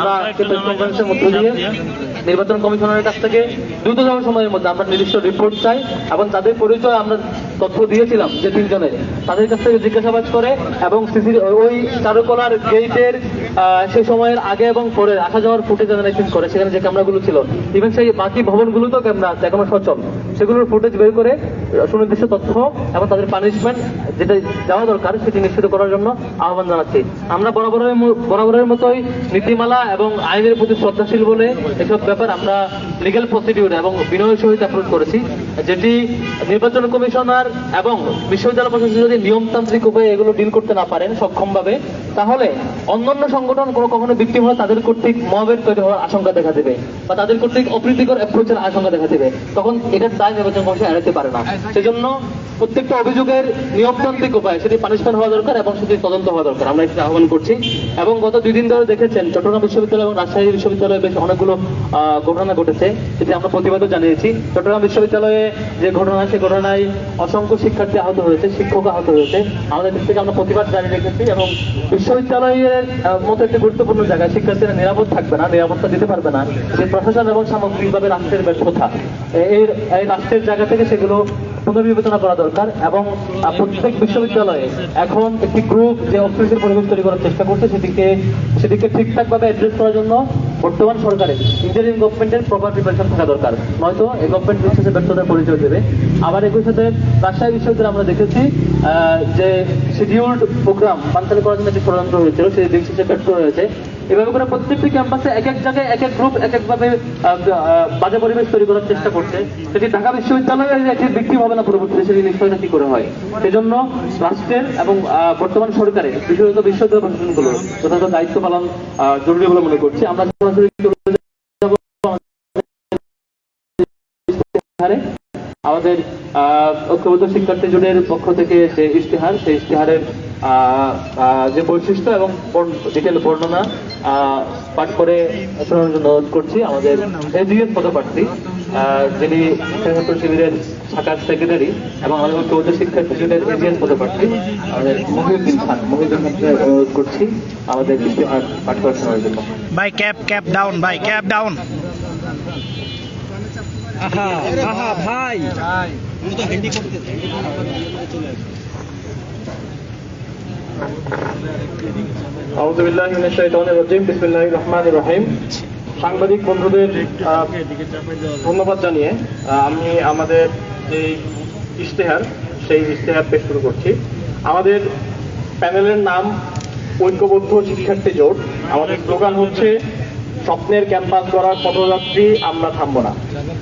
আমরা আজকে প্রেস কনফারেন্সের মধ্য দিয়ে নির্বাচন কমিশনারের কাছ থেকে দ্রুততম সময়ের মধ্যে আমরা নির্দিষ্ট রিপোর্ট চাই এবং তাদের পরিচয় আমরা তথ্য দিয়েছিলাম যে তিনজনের তাদের কাছ থেকে জিজ্ঞাসাবাদ করে এবং সিসি ওই চারুকলার গেটের সেই সময়ের আগে এবং পরে আসা যাওয়ার ফুটেজ অ্যানালাইসিস করে সেখানে যে ক্যামেরাগুলো ছিল ইভেন সেই বাকি ভবনগুলোতেও ক্যামেরা আছে এখনও সচল সেগুলোর ফুটেজ বের করে সুনির্দিষ্ট তথ্য এবং তাদের পানিশমেন্ট যেটা দেওয়া দরকার সেটি নিশ্চিত করার জন্য আহ্বান জানাচ্ছি। আমরা বরাবরের বরাবরের মতোই নীতিমালা এবং আইনের প্রতি শ্রদ্ধাশীল বলে এসব ব্যাপার আমরা লিগ্যাল প্রসিডিউর এবং বিনয়ের সহিত অ্যাপ্রোচ করেছি, যেটি নির্বাচন কমিশনার এবং বিশ্ববিদ্যালয় প্রশাসন যদি নিয়মতান্ত্রিক উপায়ে এগুলো ডিল করতে না পারেন সক্ষমভাবে, তাহলে অন্যান্য সংগঠন কোনো কখনো বিক্রিম হলে তাদের কর্তৃক মবের তৈরি হওয়ার আশঙ্কা দেখা দেবে বা তাদের কর্তৃক অপ্রীতিকর অ্যাপ্রোচের আশঙ্কা দেখা দেবে। তখন এটার দায় নির্বাচন কমিশন এড়াতে পারে না। সেজন্য প্রত্যেকটা অভিযোগের নিয়মতান্ত্রিক উপায়, সেটি পানিশমেন্ট হওয়া দরকার এবং সেটি তদন্ত হওয়া দরকার। আমরা এটি আহ্বান করছি। এবং গত দুই দিন ধরে দেখেছেন, চট্টগ্রাম বিশ্ববিদ্যালয় এবং রাজশাহী বিশ্ববিদ্যালয়ে বেশ অনেকগুলো ঘটনা ঘটেছে যেটি আমরা প্রতিবাদও জানিয়েছি। চট্টগ্রাম বিশ্ববিদ্যালয়ে যে ঘটনা সেই ঘটনায় অসংখ্য শিক্ষার্থী আহত হয়েছে, শিক্ষক আহত হয়েছে। আমাদের দিক থেকে আমরা প্রতিবাদ জারি রেখেছি এবং বিশ্ববিদ্যালয়ের মতো একটি গুরুত্বপূর্ণ জায়গায় শিক্ষার্থীরা নিরাপদ থাকবে না, নিরাপত্তা দিতে পারবে না। যে প্রশাসন এবং সামগ্রিকভাবে রাষ্ট্রের ব্যর্থতা এই রাষ্ট্রের জায়গা থেকে সেগুলো পুনর্বিবেচনা করা দরকার এবং প্রত্যেক বিশ্ববিদ্যালয়ে এখন একটি গ্রুপ যে অস্থিতিশীল পরিবেশ তৈরি করার চেষ্টা করছে সেদিকে সেদিকে ঠিকঠাকভাবে অ্যাড্রেস করার জন্য বর্তমান সরকারের ইঞ্জিনিয়ারিং গভর্নমেন্টের প্রপার প্রিপারেশন থাকা দরকার। নয়তো এই গভর্নমেন্ট বিশেষে ব্যর্থতার পরিচয় দেবে। আবার একই সাথে রাজশাহী বিশ্ববিদ্যালয়ে আমরা দেখেছি যে শিডিউলড প্রোগ্রাম বানচালি করার জন্য যে ষড়যন্ত্র হয়েছিল, সেই দিক শেষে ব্যর্থ হয়েছে। এভাবে করে প্রত্যেকটি ক্যাম্পাসে এক এক জায়গায় এক এক গ্রুপ এক একভাবে বাজে পরিবেশ তৈরি করার চেষ্টা করছে। সেটি ঢাকা বিশ্ববিদ্যালয়ে একটি বিক্রি হবে না পরবর্তীতে সেটি নিশ্চয়তা কি করে হয়। সেজন্য রাষ্ট্রের এবং বর্তমান সরকারের বিশেষত বিশ্ববিদ্যালয় প্রশাসনগুলো যথাযথ দায়িত্ব পালন জরুরি বলে মনে করছি। আমরা সরাসরি। আমাদের ঐক্যবদ্ধ শিক্ষার্থী জোটের পক্ষ থেকে যে ইশতেহার, সেই ইশতেহারের যে বৈশিষ্ট্য এবং ডিটেল বর্ণনা পাঠ করে শোনানোর জন্য অনুরোধ করছি। আমাদের এজিএস পদপ্রার্থী আহ, যিনি শিক্ষাক্ষেত্র শিবিরের শাখার সেক্রেটারি এবং আমাদের ঐক্যবদ্ধ শিক্ষার্থী জোটের এজিএস পদপ্রার্থী আমাদের মহিউদ্দিন খান। মহিউদ্দিন খানকে অনুরোধ করছি আমাদের ইশতেহার পাঠ করে শোনার জন্য। ভাই ক্যাপ ক্যাপ ডাউন ভাই ক্যাপ ডাউন আহা আহা ভাই। শাইতানির রাজিম বিসমিল্লাহির রহমানির রহিম সাংবাদিক বন্ধুদের ধন্যবাদ জানিয়ে আমি আমাদের যে ইশতেহার, সেই ইশতেহার পেশ শুরু করছি। আমাদের প্যানেলের নাম ঐক্যবদ্ধ শিক্ষার্থী জোট। আমাদের স্লোগান হচ্ছে, স্বপ্নের ক্যাম্পাস করার পথযাত্রী, আমরা থামবো না।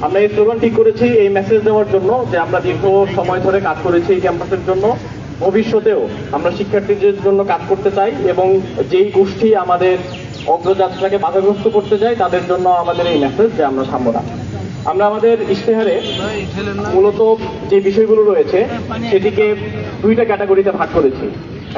আমরা এই স্লোগান ঠিক করেছি এই মেসেজ দেওয়ার জন্য যে আমরা দীর্ঘ সময় ধরে কাজ করেছি এই ক্যাম্পাসের জন্য। ভবিষ্যতেও আমরা শিক্ষার্থীদের জন্য কাজ করতে চাই এবং যেই গোষ্ঠী আমাদের অগ্রযাত্রাকে বাধাগ্রস্ত করতে চাই তাদের জন্য আমাদের এই মেসেজ যে আমরা থামব না। আমরা আমাদের ইশতেহারে মূলত যে বিষয়গুলো রয়েছে, সেটিকে দুইটা ক্যাটাগরিতে ভাগ করেছি।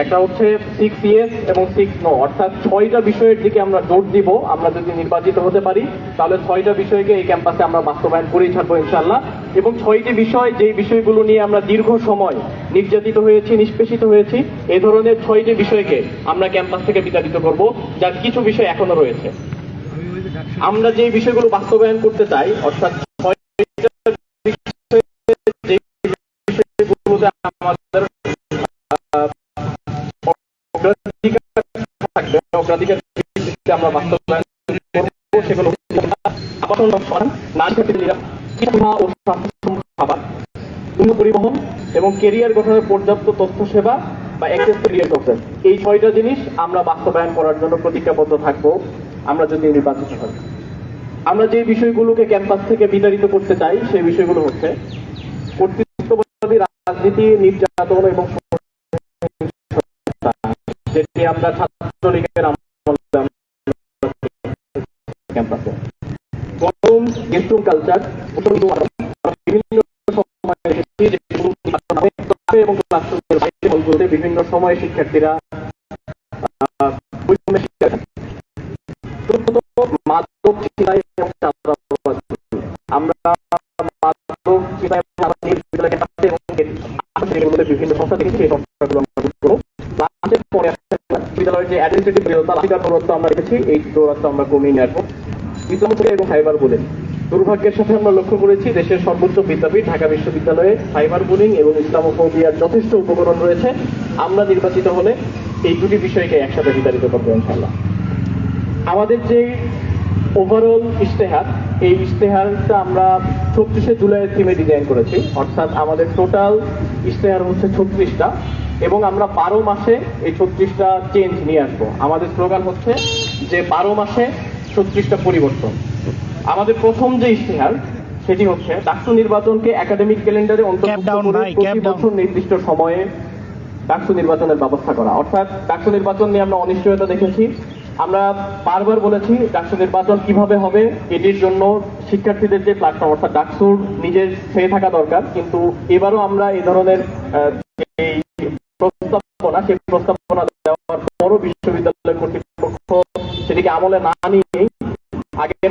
একটা হচ্ছে সিক্স ইয়েস এবং সিক্স নো অর্থাৎ ছয়টা বিষয়ের দিকে আমরা জোর দিব, আমরা যদি নির্বাচিত হতে পারি, তাহলে ছয়টা বিষয়কে এই ক্যাম্পাসে আমরা বাস্তবায়ন করেই ছাড়বো ইনশাল্লাহ এবং ছয়টি বিষয়, যেই বিষয়গুলো নিয়ে আমরা দীর্ঘ সময় নির্যাতিত হয়েছি, নিষ্পেষিত হয়েছি এই ধরনের ছয়টি বিষয়কে আমরা ক্যাম্পাস থেকে বিতাড়িত করব, যার কিছু বিষয় এখনও রয়েছে। আমরা যে বিষয়গুলো বাস্তবায়ন করতে চাই, অর্থাৎ ছয়টা অগ্রাধিকার আমরা বাস্তবায়ন সেগুলো পরিবহন এবং কেরিয়ার গঠনের পর্যাপ্ত তথ্য সেবা বা এই ছয়টা জিনিস আমরা বাস্তবায়ন করার জন্য প্রতিজ্ঞাবদ্ধ থাকব, আমরা যদি নির্বাচিত হই। আমরা যে বিষয়গুলোকে ক্যাম্পাস থেকে বিতাড়িত করতে চাই, সেই বিষয়গুলো হচ্ছে কর্তৃত্ববাদী রাজনীতি, নির্যাতন এবং আমরা ক্যাম্পাসে। গেস্টরুম কালচার বিভিন্ন সময় এবং ক্লাসরুমের বাইরে হলগুলোতে বিভিন্ন সময়ে শিক্ষার্থীরা। আমরা মাদক চিন্তায় এবং চাঁদাবাজি বিদ্যালয় ক্যাম্পাসে এবং এর আশেপাশের এগুলোতে বিভিন্ন সংস্থা দেখেছি এই সংস্থাগুলো আমরা দূর করব। ক্লাসের পরে আসলে বিদ্যালয়ের যে আমরা রেখেছি, এই আমরা কমিয়ে নিয়ে আসব ইসলামপুরে এবং দুর্ভাগ্যের সাথে আমরা লক্ষ্য করেছি, দেশের সর্বোচ্চ বিদ্যাপীঠ, ঢাকা বিশ্ববিদ্যালয়ে এবং যথেষ্ট উপকরণ রয়েছে। আমরা নির্বাচিত হলে এই দুটি বিষয়কে একসাথে বিতাড়িত করব ইনশাল্লাহ আমাদের যে ওভারঅল ইশতেহার, এই ইশতেহারটা আমরা ছত্রিশে জুলাইয়ের থিমে ডিজাইন করেছি। অর্থাৎ আমাদের টোটাল ইশতেহার হচ্ছে ছত্রিশটা। এবং আমরা বারো মাসে এই ছত্রিশটা চেঞ্জ নিয়ে আসব। আমাদের স্লোগান হচ্ছে যে বারো মাসে ছত্রিশটা পরিবর্তন। আমাদের প্রথম যে ইশতেহার সেটি হচ্ছে ডাক্তার নির্বাচনকে একাডেমিক ক্যালেন্ডারে অন্তর্ভুক্ত করে প্রতি বছর নির্দিষ্ট সময়ে ডাকসু নির্বাচনের ব্যবস্থা করা। অর্থাৎ ডাকসু নির্বাচন নিয়ে আমরা অনিশ্চয়তা দেখেছি। আমরা বারবার বলেছি ডাকসু নির্বাচন কীভাবে হবে এটির জন্য শিক্ষার্থীদের যে প্ল্যাটফর্ম অর্থাৎ ডাকসুর নিজের হয়ে থাকা দরকার। কিন্তু এবারও আমরা এই ধরনের প্রস্তাবনা সেই প্রস্তাবনা দেওয়ার পরও বিশ্ববিদ্যালয় কর্তৃপক্ষ সেটিকে আমলে না নিয়ে আগের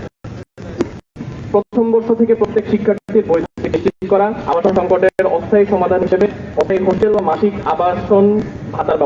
প্রথম বর্ষ থেকে প্রত্যেক শিক্ষার্থীর বই নিশ্চিত করা। আবাসন সংকটের অস্থায়ী সমাধান হিসেবে অস্থায়ী হোস্টেল বা মাসিক আবাসন ভাতার